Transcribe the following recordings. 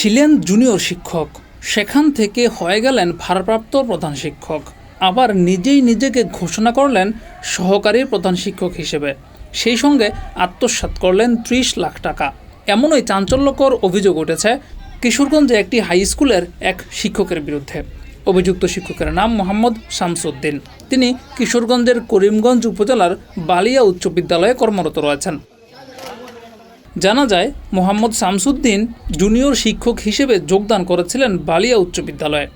ছিলেন জুনিয়র শিক্ষক। সেখান থেকে হয়ে গেলেন ভারপ্রাপ্ত প্রধান শিক্ষক। আবার নিজেই নিজেকে ঘোষণা করলেন সহকারী প্রধান শিক্ষক হিসেবে। সেই সঙ্গে আত্মসাৎ করলেন ত্রিশ লাখ টাকা। এমনই চাঞ্চল্যকর অভিযোগ উঠেছে কিশোরগঞ্জে একটি হাই স্কুলের এক শিক্ষকের বিরুদ্ধে। অভিযুক্ত শিক্ষকের নাম মোহাম্মদ শামসুদ্দিন। তিনি কিশোরগঞ্জের করিমগঞ্জ উপজেলার বালিয়া উচ্চ বিদ্যালয়ে কর্মরত রয়েছেন। জানা যায়, মোহাম্মদ শামসুদ্দিন জুনিয়র শিক্ষক হিসেবে যোগদান করেছিলেন বালিয়া উচ্চ বিদ্যালয়ে।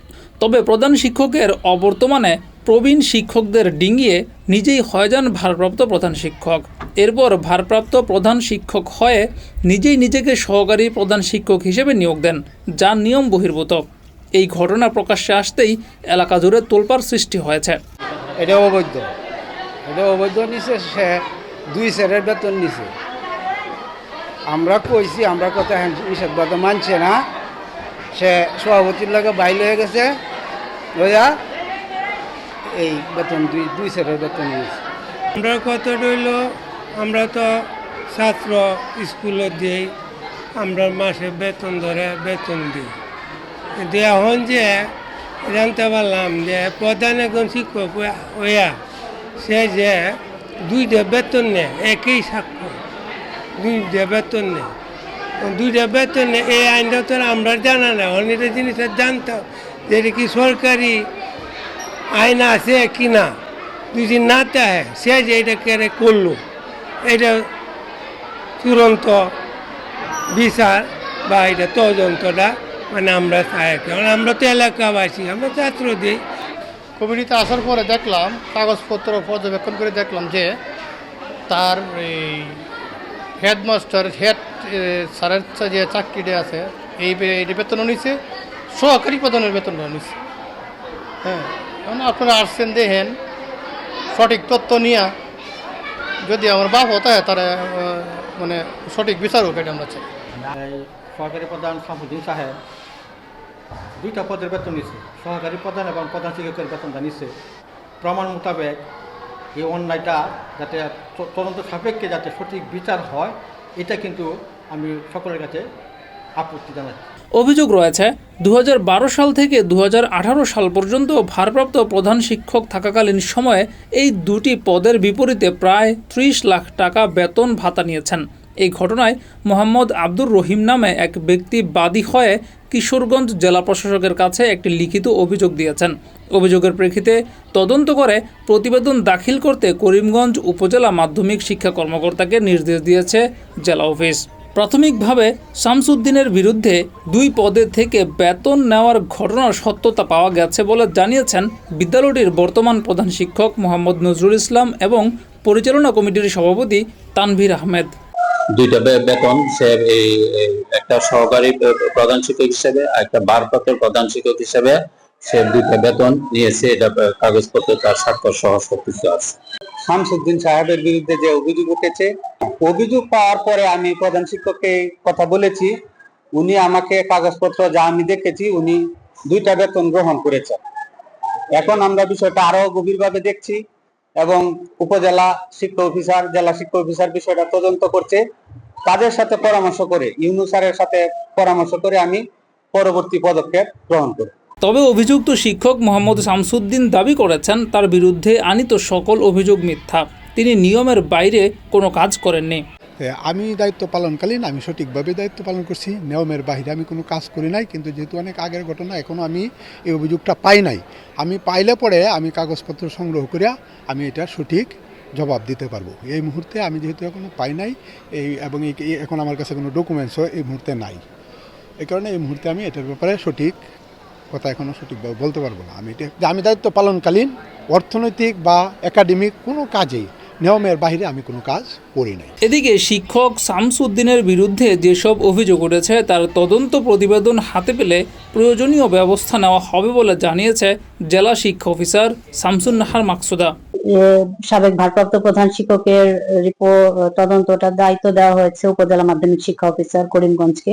তবে প্রধান শিক্ষকের অবর্তমানে প্রবীণ শিক্ষকদের ডিঙিয়ে নিজেই হয়ে যান ভারপ্রাপ্ত প্রধান শিক্ষক। এরপর ভারপ্রাপ্ত প্রধান শিক্ষক হয়ে নিজেই নিজেকে সহকারী প্রধান শিক্ষক হিসেবে নিয়োগ দেন, যা নিয়ম বহির্ভূত। এই ঘটনা প্রকাশ্যে আসতেই এলাকা জুড়ে তোলপার সৃষ্টি হয়েছে। এটা অবৈধ। এটা অবৈধ নিছে, সে দুই সেরের বেতন নিছে। আমরা কইছি, আমরা কথা নিষেধবাদ মানছে না। সে সভাপতির লাগে বাইল হয়ে গেছে। লইয়া এই বেতন দুই দুই সেরের বেতন নিয়েছে আমরা কত রইল, আমরা তো ছাত্র স্কুলে দিই, আমরা মাসে বেতন ধরে বেতন দিই। কিন্তু এখন যে জানতে পারলাম যে প্রধান একজন শিক্ষক ওয়া সে যে দুইটা বেতন নেয়, একই দুইটা বেতন নেই। দুইটা বেতন নেই, এই আইনটা তো আমরা জানা না অনেক জিনিসটা জানতাম যে এটা কি সরকারি আইন আছে কি না। যদি না চায় সে যে এটা কেড়ে করল, এটা চূড়ান্ত বিচার বা এটা তদন্তটা মানে আমরা চাই কারণ আমরা তো এলাকাবাসী, আমরা ছাত্র দিই। কমিটিতে আসার পরে দেখলাম, কাগজপত্র পর্যবেক্ষণ করে দেখলাম যে তার এই হেডমাস্টার, হেড স্যারের যে চাকরিটা আছে, এই বে- এই বেতনও নিছে, সহকারী প্রধানের বেতনও নিছে। হ্যাঁ আপনারা আসছেন, দেখেন, সঠিক তথ্য নিয়ে, যদি আমার বাপ হতে, হয়, তারা মানে সঠিক বিচার হোক এটা আমরা চাই। সহকারী প্রধান শামসুদ্দিন সাহেব, দুইটা পদের বেতন নিচ্ছে সহকারী প্রধান এবং প্রধান শিক্ষকের বেতনটা নিচ্ছে প্রমাণ মোতাবেক এই অন্যায়টা যাতে তদন্ত সাপেক্ষে যাতে সঠিক বিচার হয়, এটা কিন্তু আমি সকলের কাছে আপত্তি জানাচ্ছি। অভিযোগ রয়েছে দু হাজার বারো সাল থেকে দু হাজার আঠারো সাল পর্যন্ত ভারপ্রাপ্ত প্রধান শিক্ষক থাকাকালীন সময়ে এই দুটি পদের বিপরীতে প্রায় ত্রিশ লাখ টাকা বেতন ভাতা নিয়েছেন। এই ঘটনায় মোহাম্মদ আব্দুর রহিম নামে এক ব্যক্তি বাদী হয়ে কিশোরগঞ্জ জেলা প্রশাসকের কাছে একটি লিখিত অভিযোগ দিয়েছেন। অভিযোগের প্রেক্ষিতে তদন্ত করে প্রতিবেদন দাখিল করতে করিমগঞ্জ উপজেলা মাধ্যমিক শিক্ষা কর্মকর্তাকে নির্দেশ দিয়েছে জেলা অফিস। প্রাথমিকভাবে শামসুদ্দিনের বিরুদ্ধে দুই পদে থেকে বেতন নেওয়ার ঘটনার সত্যতা পাওয়া গেছে বলে জানিয়েছেন বিদ্যালয়টির বর্তমান প্রধান শিক্ষক মোহাম্মদ নজরুল ইসলাম এবং পরিচালনা কমিটির সভাপতি তানভীর আহমেদ। দুইটা বেতন, সে এই একটা সহকারী প্রধান শিক্ষক হিসেবে একটা ভারপ্রাপ্ত প্রধান শিক্ষক হিসেবে সে দুইটা বেতন নিয়েছে, এটা কাগজপত্র, তার স্বাক্ষর সহ সবকিছু আছে। শামসুদ্দিন সাহেবের বিরুদ্ধে যে অভিযোগ উঠেছে, অভিযোগ পাওয়ার পরে আমি প্রধান শিক্ষককে কথা বলেছি। উনি আমাকে কাগজপত্র যা আমি দেখেছি, উনি দুইটা বেতন গ্রহণ করেছেন। এখন আমরা বিষয়টা আরও গভীরভাবে দেখছি। এবং উপজেলা শিক্ষা অফিসার জেলা শিক্ষা অফিসার বিষয়টা তদন্ত করছে। তাদের সাথে পরামর্শ করে ইউনুসারের সাথে পরামর্শ করে আমি পরবর্তী পদক্ষেপ গ্রহণ করি তবে অভিযুক্ত শিক্ষক মোহাম্মদ শামসুদ্দিন দাবি করেছেন তার বিরুদ্ধে আনিত সকল অভিযোগ মিথ্যা। তিনি নিয়মের বাইরে কোনো কাজ করেননি। আমি দায়িত্ব পালনকালীন আমি সঠিকভাবে দায়িত্ব পালন করছি। নিয়মের বাইরে আমি কোনো কাজ করি নাই কিন্তু যেহেতু অনেক আগের ঘটনা এখনও আমি এই অভিযোগটা পাই নাই। আমি পাইলে পরে আমি কাগজপত্র সংগ্রহ করিয়া আমি এটা সঠিক জবাব দিতে পারব। এই মুহূর্তে আমি যেহেতু এখনও পাই নাই, এই এবং এখন আমার কাছে কোনো ডকুমেন্টসও এই মুহূর্তে নাই। এই কারণে এই মুহূর্তে আমি এটার ব্যাপারে সঠিক কথা এখনও সঠিকভাবে বলতে পারব না। আমি এটা, আমি দায়িত্ব পালনকালীন অর্থনৈতিক বা একাডেমিক কোনো কাজেই নিয়মের বাইরে আমি কোনো কাজ করি নাই। এদিকে শিক্ষক শামসুদ্দিনের বিরুদ্ধে যেসব অভিযোগ উঠেছে তার তদন্ত প্রতিবেদন হাতে পেলে প্রয়োজনীয় ব্যবস্থা নেওয়া হবে বলে জানিয়েছে জেলা শিক্ষা অফিসার শামসুন নাহার মাকসুদা সাবেক ভারপ্রাপ্ত প্রধান শিক্ষকের রিপোর্ট তদন্তটা দায়িত্ব দেওয়া হয়েছে উপজেলা মাধ্যমিক শিক্ষা অফিসার করিমগঞ্জকে।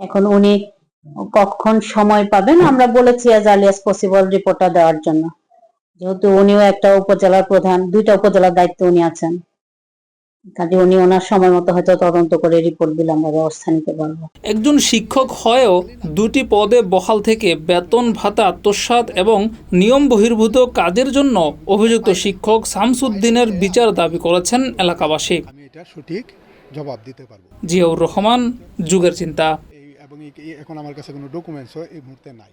এখন উনি কখন সময় পাবেন আমরা বলেছি অ্যাজ আর্লি অ্যাজ পসিবল রিপোর্টটা দেওয়ার জন্য। যেহেতু উনিও একটা উপজেলার প্রধান দুইটা উপজেলার দায়িত্ব উনি আছেন। কাজে উনি ওনার সময় মতো হয়তো তদন্ত করে রিপোর্ট দিলে আমরা ব্যবস্থা নিতে পারব। একজন শিক্ষক হয়েও দুটি পদে বহাল থেকে বেতন ভাতা আত্মসাৎ এবং নিয়ম বহির্ভূত কাজের জন্য অভিযুক্ত শিক্ষক শামসুদ্দিনের বিচার দাবি করেছেন এলাকাবাসী। আমি এটা সঠিক জবাব দিতে পারব। জিয়াউর রহমান যুগের চিন্তা। এবং এখন আমার কাছে কোনো ডকুমেন্টসও এই মুহূর্তে নাই।